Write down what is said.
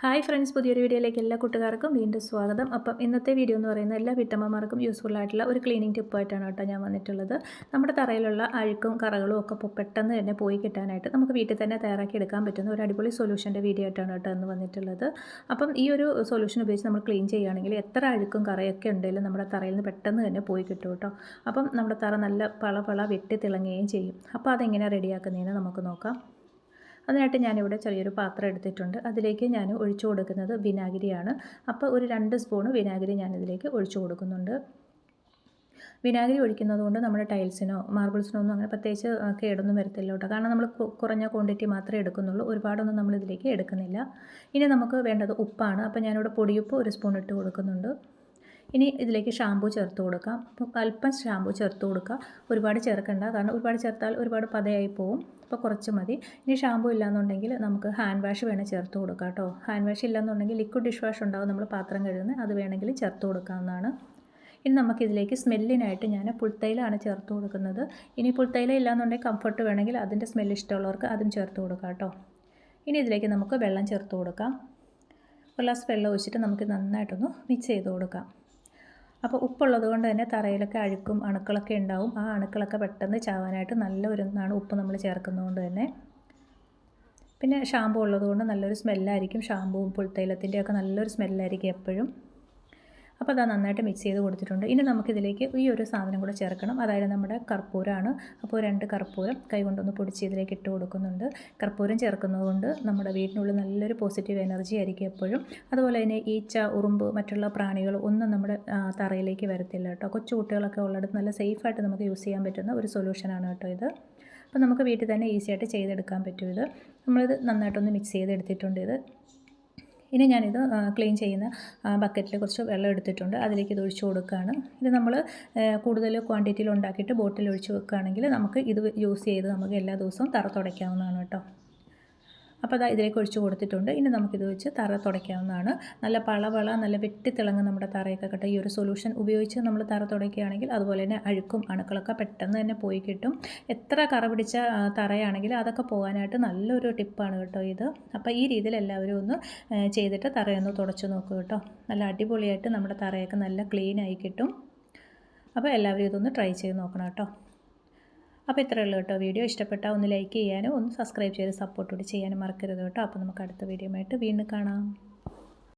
Hi friends പുതിയൊരു വീഡിയോയിലേക്ക് എല്ലാ കൂട്ടുകാർക്കും വീണ്ടും സ്വാഗതം. അപ്പം ഇന്നത്തെ വീഡിയോ എന്ന് പറയുന്നത് എല്ലാ വീട്ടമ്മമാർക്കും യൂസ്ഫുൾ ആയിട്ടുള്ള ഒരു ക്ലീനിങ് ടിപ്പായിട്ടാണ് കേട്ടോ ഞാൻ വന്നിട്ടുള്ളത്. നമ്മുടെ തറയിലുള്ള അഴുക്കും കറകളും ഒക്കെ പെട്ടെന്ന് തന്നെ പോയി കിട്ടാനായിട്ട് നമുക്ക് വീട്ടിൽ തന്നെ തയ്യാറാക്കി എടുക്കാൻ പറ്റുന്ന ഒരു അടിപൊളി സൊല്യൂഷന്റെ വീഡിയോ ആയിട്ടാണ് കേട്ടോ എന്ന് വന്നിട്ടുള്ളത്. അപ്പം ഈ ഒരു സൊല്യൂഷൻ ഉപയോഗിച്ച് നമ്മൾ ക്ലീൻ ചെയ്യുകയാണെങ്കിൽ എത്ര അഴുക്കും കറയൊക്കെ ഉണ്ടെങ്കിലും നമ്മുടെ തറയിൽ നിന്ന് പെട്ടെന്ന് തന്നെ പോയി കിട്ടും കേട്ടോ. അപ്പം നമ്മുടെ തറ നല്ല പള പള വെട്ടി തിളങ്ങുകയും ചെയ്യും. അപ്പോൾ അതെങ്ങനെ റെഡിയാക്കുന്നതെന്ന് നമുക്ക് നോക്കാം. അതിനായിട്ട് ഞാനിവിടെ ചെറിയൊരു പാത്രം എടുത്തിട്ടുണ്ട്. അതിലേക്ക് ഞാൻ ഒഴിച്ചു കൊടുക്കുന്നത് വിനാഗിരിയാണ്. അപ്പോൾ ഒരു രണ്ട് സ്പൂൺ വിനാഗിരി ഞാനിതിലേക്ക് ഒഴിച്ചു കൊടുക്കുന്നുണ്ട്. വിനാഗിരി ഒഴിക്കുന്നത് കൊണ്ട് നമ്മുടെ ടൈൽസിനോ മാർബിൾസിനോ ഒന്നും അങ്ങനെ പ്രത്യേകിച്ച് കേടൊന്നും വരത്തില്ല കേട്ടോ. കാരണം നമ്മൾ കുറഞ്ഞ ക്വാണ്ടിറ്റി മാത്രമേ എടുക്കുന്നുള്ളൂ. ഒരുപാടൊന്നും നമ്മൾ ഇതിലേക്ക് എടുക്കുന്നില്ല. ഇനി നമുക്ക് വേണ്ടത് ഉപ്പാണ്. അപ്പോൾ ഞാനിവിടെ പൊടിയുപ്പ് ഒരു സ്പൂൺ ഇട്ട് കൊടുക്കുന്നുണ്ട്. ഇനി ഇതിലേക്ക് ഷാമ്പൂ ചേർത്ത് കൊടുക്കാം. അപ്പോൾ അല്പം ഷാമ്പൂ ചേർത്ത് കൊടുക്കുക ഒരുപാട് ചേർക്കണ്ട. കാരണം ഒരുപാട് ചേർത്താൽ ഒരുപാട് പതയായി പോവും. അപ്പോൾ കുറച്ച് മതി. ഇനി ഷാമ്പൂ ഇല്ലാന്നുണ്ടെങ്കിൽ നമുക്ക് ഹാൻഡ് വാഷ് വേണേൽ ചേർത്ത് കൊടുക്കാം കേട്ടോ. ഹാൻഡ് വാഷ് ഇല്ലാന്നുണ്ടെങ്കിൽ ലിക്വിഡ് ഡിഷ് വാഷ് ഉണ്ടാവും നമ്മൾ പാത്രം കഴുകുന്നത് അത് വേണമെങ്കിൽ ചേർത്ത് കൊടുക്കാവുന്നതാണ്. ഇനി നമുക്കിതിലേക്ക് സ്മെല്ലിനായിട്ട് ഞാൻ പുൽത്തൈലാണ് ചേർത്ത് കൊടുക്കുന്നത്. ഇനി പുൽത്തൈല ഇല്ലാന്നുണ്ടെങ്കിൽ കംഫർട്ട് വേണമെങ്കിൽ അതിന്റെ സ്മെല്ല് ഇഷ്ടമുള്ളവർക്ക് അതും ചേർത്ത് കൊടുക്കാം കേട്ടോ. ഇനി ഇതിലേക്ക് നമുക്ക് വെള്ളം ചേർത്ത് കൊടുക്കാം. ഒരു ഗ്ലാസ് വെള്ളം ഒഴിച്ചിട്ട് നമുക്ക് നന്നായിട്ടൊന്ന് മിക്സ് ചെയ്ത് കൊടുക്കാം. അപ്പോൾ ഉപ്പുള്ളത് കൊണ്ട് തന്നെ തറയിലൊക്കെ അഴുക്കും അണുക്കളൊക്കെ ഉണ്ടാവും. ആ അണുക്കളൊക്കെ പെട്ടെന്ന് ചാവാനായിട്ട് നല്ല ഒരു ഒന്നാണ് ഉപ്പ് നമ്മൾ ചേർക്കുന്നതുകൊണ്ട് തന്നെ. പിന്നെ ഷാമ്പു ഉള്ളതുകൊണ്ട് നല്ലൊരു സ്മെല്ലായിരിക്കും. ഷാമ്പുവും പുൽത്തൈലത്തിന്റെയൊക്കെ നല്ലൊരു സ്മെല്ലായിരിക്കും എപ്പോഴും. അപ്പോൾ അത് നന്നായിട്ട് മിക്സ് ചെയ്ത് കൊടുത്തിട്ടുണ്ട്. ഇനി നമുക്കിതിലേക്ക് ഈ ഒരു സാധനം കൂടെ ചേർക്കണം. അതായത് നമ്മുടെ കർപ്പൂരമാണ് അപ്പോൾ രണ്ട് കർപ്പൂരം കൈകൊണ്ടൊന്ന് പൊടിച്ച് ഇതിലേക്ക് ഇട്ട് കൊടുക്കുന്നുണ്ട്. കർപ്പൂരം ചേർക്കുന്നതുകൊണ്ട് നമ്മുടെ വീടിനുള്ളിൽ നല്ലൊരു പോസിറ്റീവ് എനർജി ആയിരിക്കും എപ്പോഴും. അതുപോലെ തന്നെ ഈച്ച ഉറുമ്പ് മറ്റുള്ള പ്രാണികൾ ഒന്നും നമ്മുടെ തറയിലേക്ക് വരത്തില്ല കേട്ടോ. കൊച്ചു കുട്ടികളൊക്കെ ഉള്ളിടത്ത് നല്ല സേഫായിട്ട് നമുക്ക് യൂസ് ചെയ്യാൻ പറ്റുന്ന ഒരു സൊല്യൂഷനാണ് കേട്ടോ ഇത്. അപ്പോൾ നമുക്ക് വീട്ടിൽ തന്നെ ഈസി ആയിട്ട് ചെയ്തെടുക്കാൻ പറ്റും ഇത്. നമ്മളിത് നന്നായിട്ടൊന്ന് മിക്സ് ചെയ്തെടുത്തിട്ടുണ്ട് ഇത്. ഇനി ഞാനിത് ക്ലീൻ ചെയ്യുന്ന ബക്കറ്റിൽ കുറച്ച് വെള്ളം എടുത്തിട്ടുണ്ട്. അതിലേക്ക് ഇത് ഒഴിച്ചു കൊടുക്കുകയാണ്. ഇത് നമ്മൾ കൂടുതൽ ക്വാണ്ടിറ്റിയിൽ ഉണ്ടാക്കിയിട്ട് ബോട്ടിൽ ഒഴിച്ച് വെക്കുകയാണെങ്കിൽ നമുക്ക് ഇത് യൂസ് ചെയ്ത് നമുക്ക് എല്ലാ ദിവസവും തറ തുടയ്ക്കാവുന്നതാണ് കേട്ടോ. അപ്പോൾ അതാ ഇതിലേക്ക് ഒഴിച്ച് കൊടുത്തിട്ടുണ്ട്. ഇനി നമുക്കിത് വെച്ച് തറ തുടയ്ക്കാവുന്നതാണ്. നല്ല പളവള നല്ല വെട്ടിത്തിളങ്ങ് നമ്മുടെ തറയൊക്കെ കിട്ടും ഈ ഒരു സൊല്യൂഷൻ ഉപയോഗിച്ച് നമ്മൾ തറ തുടയ്ക്കുകയാണെങ്കിൽ അതുപോലെ തന്നെ അഴുക്കും അണുക്കളൊക്കെ പെട്ടെന്ന് തന്നെ പോയി കിട്ടും. എത്ര കറ പിടിച്ച തറയാണെങ്കിൽ അതൊക്കെ പോകാനായിട്ട് നല്ലൊരു ടിപ്പാണ് കേട്ടോ ഇത്. അപ്പോൾ ഈ രീതിയിൽ എല്ലാവരും ഒന്ന് ചെയ്തിട്ട് തറയൊന്ന് തുടച്ച് നോക്കുക കേട്ടോ. നല്ല അടിപൊളിയായിട്ട് നമ്മുടെ തറയൊക്കെ നല്ല ക്ലീനായി കിട്ടും. അപ്പോൾ എല്ലാവരും ഇതൊന്ന് ട്രൈ ചെയ്ത് നോക്കണം കേട്ടോ. അപ്പോൾ ഇത്രയേ ഉള്ളൂ കേട്ടോ. വീഡിയോ ഇഷ്ടപ്പെട്ടാൽ ഒന്ന് ലൈക്ക് ചെയ്യാനും ഒന്ന് സബ്സ്ക്രൈബ് ചെയ്ത് സപ്പോർട്ട് കൂടി ചെയ്യാനും മറക്കരുത് കേട്ടോ. അപ്പോൾ നമുക്ക് അടുത്ത വീഡിയോ ആയിട്ട് വീണ്ടും കാണാം.